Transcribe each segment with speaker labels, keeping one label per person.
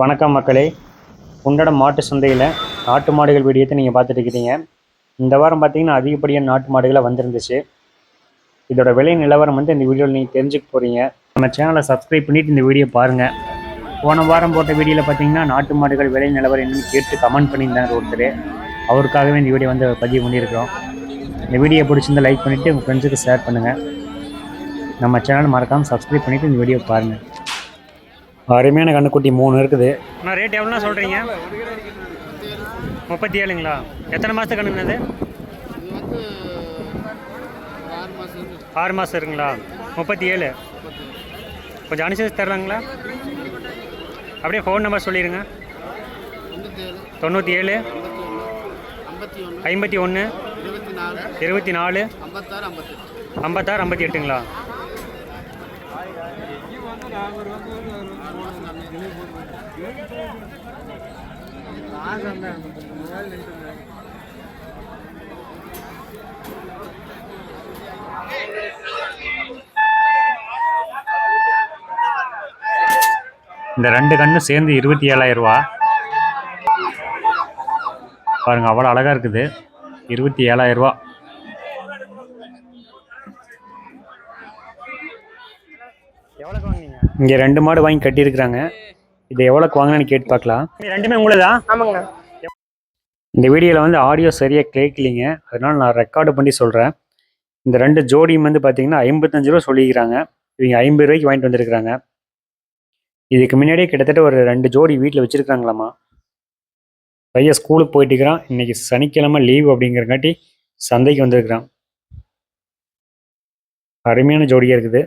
Speaker 1: வணக்கம் மக்களே. குண்டடம் மாட்டு சந்தையில் நாட்டு மாடுகள் வீடியோத்தை நீங்கள் பார்த்துட்டு இருக்கிறீங்க இந்த வாரம் பார்த்தீங்கன்னா அதிகப்படியான நாட்டு மாடுகளாக வந்திருந்துச்சு. இதோட விலை நிலவரம் வந்து இந்த வீடியோவில் நீங்கள் தெரிஞ்சுக்க போகிறீங்க நம்ம சேனலை சப்ஸ்கிரைப் பண்ணிவிட்டு இந்த வீடியோ பாருங்கள் போன வாரம் போட்ட வீடியோவில் பார்த்தீங்கன்னா நாட்டு மாடுகள் விலை நிலவரம் என்னன்னு கேட்டு கமெண்ட் பண்ணியிருந்தாங்க ஒருத்தர். அவருக்காகவே இந்த வீடியோ வந்து பதிவு பண்ணியிருக்கிறோம். இந்த வீடியோ பிடிச்சிருந்தால் லைக் பண்ணிவிட்டு உங்கள் ஃப்ரெண்ட்ஸுக்கு ஷேர் பண்ணுங்கள் நம்ம சேனல் மறக்காமல் சப்ஸ்கிரைப் பண்ணிவிட்டு இந்த வீடியோ பாருங்கள் அருமையான கண்ணுக்குட்டி மூணு இருக்குது. அண்ணா ரேட் எவ்வளோண்ணா சொல்கிறீங்க முப்பத்தி ஏழுங்களா எத்தனை மாதத்துக்கு கண்ணுங்கண்ணா
Speaker 2: ஆறு மாதம்
Speaker 1: இருக்குங்களா? முப்பத்தி ஏழு கொஞ்சம் அனுசரிச்சு தரலாங்களா? அப்படியே ஃபோன் நம்பர் சொல்லிடுங்க
Speaker 2: தொண்ணூற்றி ஏழு ஐம்பத்தி ஒன்று இருபத்தி நாலு ஐம்பத்தாறு
Speaker 1: ஐம்பத்தி எட்டுங்களா இந்த ரெண்டு கண்ணு சேர்ந்து இருபத்தி ஏழாயிரம் ரூபா பாருங்க அவ்வளோ அழகாக இருக்குது. இருபத்தி ஏழாயிரம் ரூபா எவ்வளோக்கு வாங்குனீங்க இங்கே ரெண்டு மாடு வாங்கி கட்டியிருக்கிறாங்க. இதை எவ்வளோக்கு வாங்கினேன்னு கேட்டு பார்க்கலாம். ரெண்டுமே உங்களுதா?
Speaker 3: ஆமாங்கண்ணா.
Speaker 1: இந்த வீடியோவில் வந்து ஆடியோ சரியாக கேட்கலிங்க. அதனால நான் ரெக்கார்டு பண்ணி சொல்கிறேன் இந்த ரெண்டு ஜோடியும் வந்து பார்த்தீங்கன்னா ஐம்பத்தஞ்சு ரூபா சொல்லிக்கிறாங்க இவங்க ஐம்பது ரூபாய்க்கு வாங்கிட்டு வந்திருக்கிறாங்க. இதுக்கு முன்னாடியே கிட்டத்தட்ட ஒரு ரெண்டு ஜோடி வீட்டில் வச்சுருக்காங்களாம்மா பையன் ஸ்கூலுக்கு போயிட்டு இருக்கிறான். இன்னைக்கு சனிக்கிழமை லீவ் அப்படிங்கிறங்காட்டி சந்தைக்கு வந்திருக்கிறான். அருமையான ஜோடியாக இருக்குது.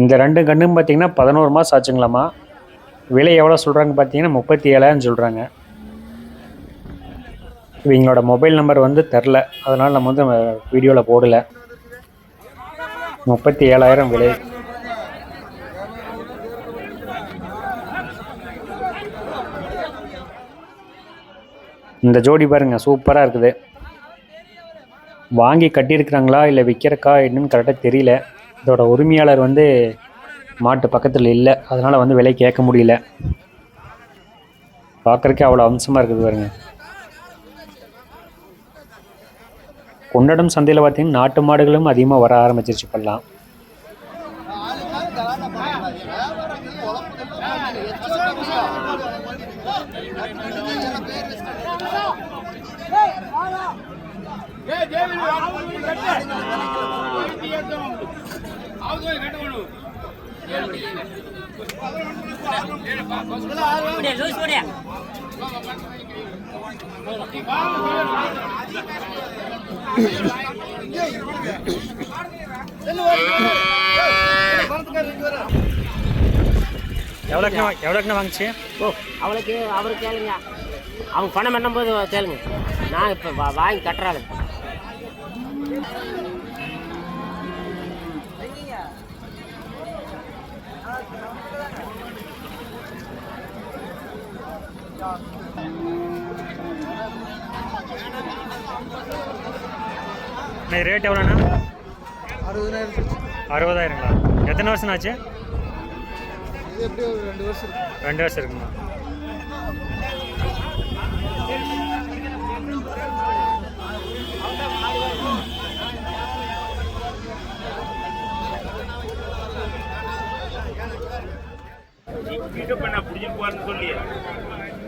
Speaker 1: இந்த ரெண்டு கண்ணும் பார்த்தீங்கன்னா பதினோரு மாதம் ஆச்சுங்களாம்மா. விலை எவ்வளோ சொல்கிறாங்க பார்த்தீங்கன்னா முப்பத்தி ஏழாயிரம் சொல்கிறாங்க இவங்களோட மொபைல் நம்பர் வந்து தெரில. அதனால் நம்ம வந்து வீடியோவில் போடலை. முப்பத்தி ஏழாயிரம் விலை. இந்த ஜோடி பாருங்க சூப்பராக இருக்குது. வாங்கி கட்டியிருக்கிறாங்களா இல்லை விற்கிறக்கா என்னன்னு கரெக்டாக தெரியல. இதோட உரிமையாளர் வந்து மாட்டு பக்கத்தில் இல்லை அதனால் வந்து விலை கேட்க முடியல பார்க்குறக்கே அவ்வளோ அம்சமாக இருக்குது பாருங்க கொண்டடம் சந்தையில் பார்த்தீங்கன்னா நாட்டு மாடுகளும் அதிகமாக வர ஆரம்பிச்சிருச்சு இப்போல்லாம் எவ்வளோக்குண்ணா எவ்வளோக்குண்ணா வாங்கிச்சு?
Speaker 3: ஓ அவளுக்கு அவரு கேளுங்க. அவங்க பணம் பண்ணும்போது கேளுங்க. நான் இப்போ வாங்கி கட்டுறாள்
Speaker 1: ரேட் எவ்வளோண்ணா?
Speaker 2: அறுபதாயிரம்.
Speaker 1: அறுபதாயிரங்களா? எத்தனை வருஷம் ஆச்சு?
Speaker 2: ரெண்டு வருஷம்
Speaker 1: ரெண்டு வருஷம் இருக்குமா? பண்ண பிடிச்சிட்டு போறேன்னு சொல்லி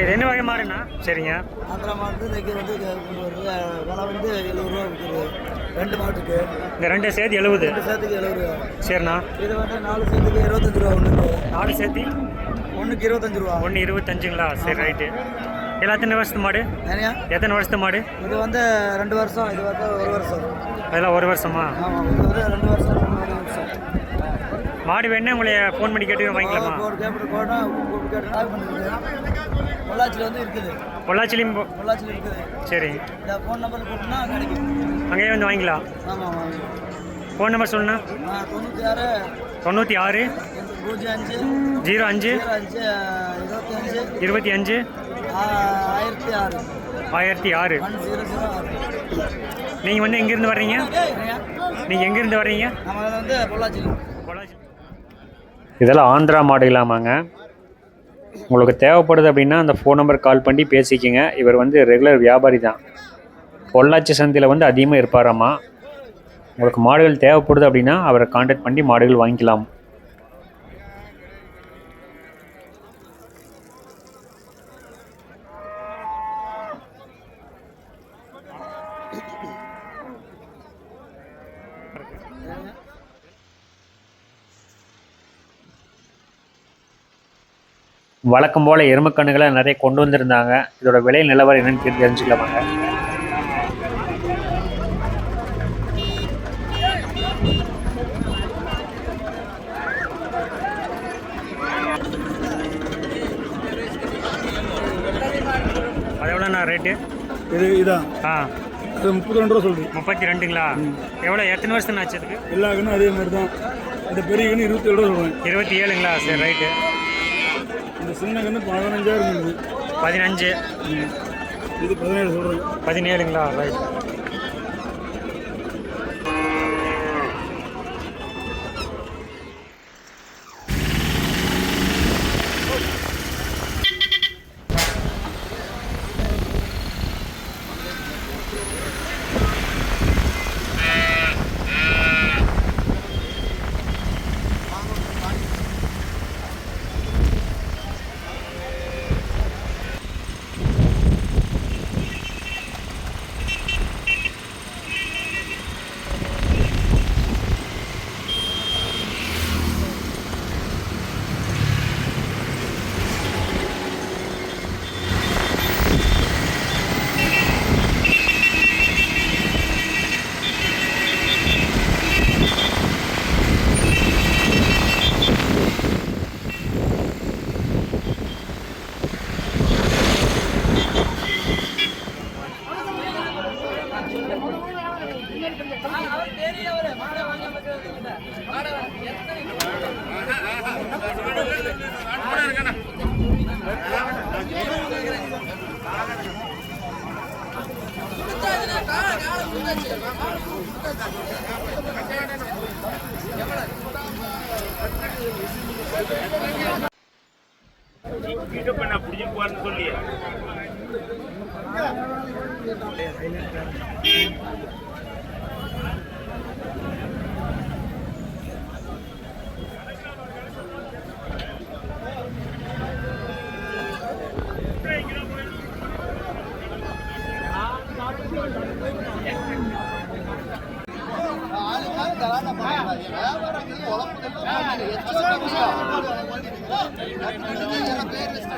Speaker 1: இது என்ன வகை மாடுண்ணா? சரிங்க.
Speaker 2: ஆந்திரா மாட்டு இன்னைக்கு வந்து விலை வந்து எழுபது ரூபா விற்குது ரெண்டு மாட்டுக்கு.
Speaker 1: இந்த ரெண்டு சேர்த்து எழுபது.
Speaker 2: ரெண்டு சேர்த்துக்கு எழுபது ரூபா.
Speaker 1: சரிண்ணா.
Speaker 2: இது வந்து நாலு சேர்த்துக்கு இருபத்தஞ்சு ரூபா ஒன்றுக்கு
Speaker 1: நாலு சேர்த்தி?
Speaker 2: ஒன்றுக்கு இருபத்தஞ்சு ரூபா.
Speaker 1: ஒன்று இருபத்தஞ்சுங்களா? சரி ரைட்டு. எல்லாத்தனை வருஷத்து மாடு? எத்தனை வருஷத்து மாடு?
Speaker 2: இது வந்து ரெண்டு வருஷம் இது வந்து ஒரு வருஷம்.
Speaker 1: அதெல்லாம் ஒரு வருஷமா?
Speaker 2: ஆமாம் இது வந்து ரெண்டு வருஷம் வருஷம்.
Speaker 1: மாடு வேணா உங்களை ஃபோன் பண்ணி கேட்டு வாங்கிக்கலாமா
Speaker 2: பொள்ளாச்சியில் வந்து இருக்குது.
Speaker 1: பொள்ளாச்சிலையும்
Speaker 2: பொள்ளாச்சியில் இருக்குது.
Speaker 1: சரி.
Speaker 2: இந்த ஃபோன் நம்பர் கூப்பிட்டுனா கிடைக்கும்
Speaker 1: அங்கேயே வந்து வாங்கிக்கலாம்.
Speaker 2: ஆமாம் ஆமாம்
Speaker 1: ஃபோன் நம்பர் சொல்லுண்ணா.
Speaker 2: தொண்ணூற்றி ஆறு
Speaker 1: தொண்ணூற்றி ஆறு
Speaker 2: பூஜ்ஜியம் அஞ்சு
Speaker 1: ஜீரோ அஞ்சு
Speaker 2: அஞ்சு இருபத்தி அஞ்சு
Speaker 1: இருபத்தி அஞ்சு
Speaker 2: ஆயிரத்தி ஆறு.
Speaker 1: ஆயிரத்தி ஆறு. நீங்கள் வந்து எங்கேருந்து வர்றீங்க? நீங்கள் எங்கேருந்து வர்றீங்க?
Speaker 2: நம்ம வந்து பொள்ளாச்சியில்.
Speaker 1: பொள்ளாச்சி. இதெல்லாம் ஆந்திரா மாடுகளாமாங்க. உங்களுக்கு தேவைப்படுது அப்படின்னா அந்த ஃபோன் நம்பர் கால் பண்ணி பேசிக்கோங்க. இவர் வந்து ரெகுலர் வியாபாரி தான். பொள்ளாச்சி சந்தையில் வந்து அதிகமாக இருப்பாராம்மா உங்களுக்கு மாடுகள் தேவைப்படுது அப்படின்னா அவரை காண்டாக்ட் பண்ணி மாடுகள் வாங்கிக்கலாம். வழக்கம் போல் எருமக்கண்ணுகளை நிறைய கொண்டு வந்திருந்தாங்க. இதோட விலை நிலவரம் என்னன்னு கேட்டு தெரிஞ்சுக்கலாமாங்க. அது எவ்வளோண்ணா ரேட்டு
Speaker 2: இது இதான்
Speaker 1: ஆ.
Speaker 2: அது முப்பத்தி ரெண்டு ரூபா சொல்லுது
Speaker 1: முப்பத்தி ரெண்டுங்களா எவ்வளோ எத்தனை வருஷம் ஆச்சு அதுக்கு
Speaker 2: எல்லா கண்ணும் அதே மாதிரி தான். இந்த பெரிய கண்ணு இருபத்தி ஏழு ரூபா சொல்கிறேன்
Speaker 1: இருபத்தி ஏழுங்களா சரி ரைட்டு
Speaker 2: சின்ன கண்ணு பதினஞ்சாயிரம் இருக்குது
Speaker 1: பதினஞ்சு.
Speaker 2: இது பதினேழு சொல்கிறேன்
Speaker 1: பதினேழுங்களா? Right
Speaker 2: Kalau
Speaker 1: nggak buat
Speaker 4: ya. Kalau ya. Kalau nggak. Kalau nggak ya. Kalau nggak ada, ya.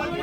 Speaker 2: மணி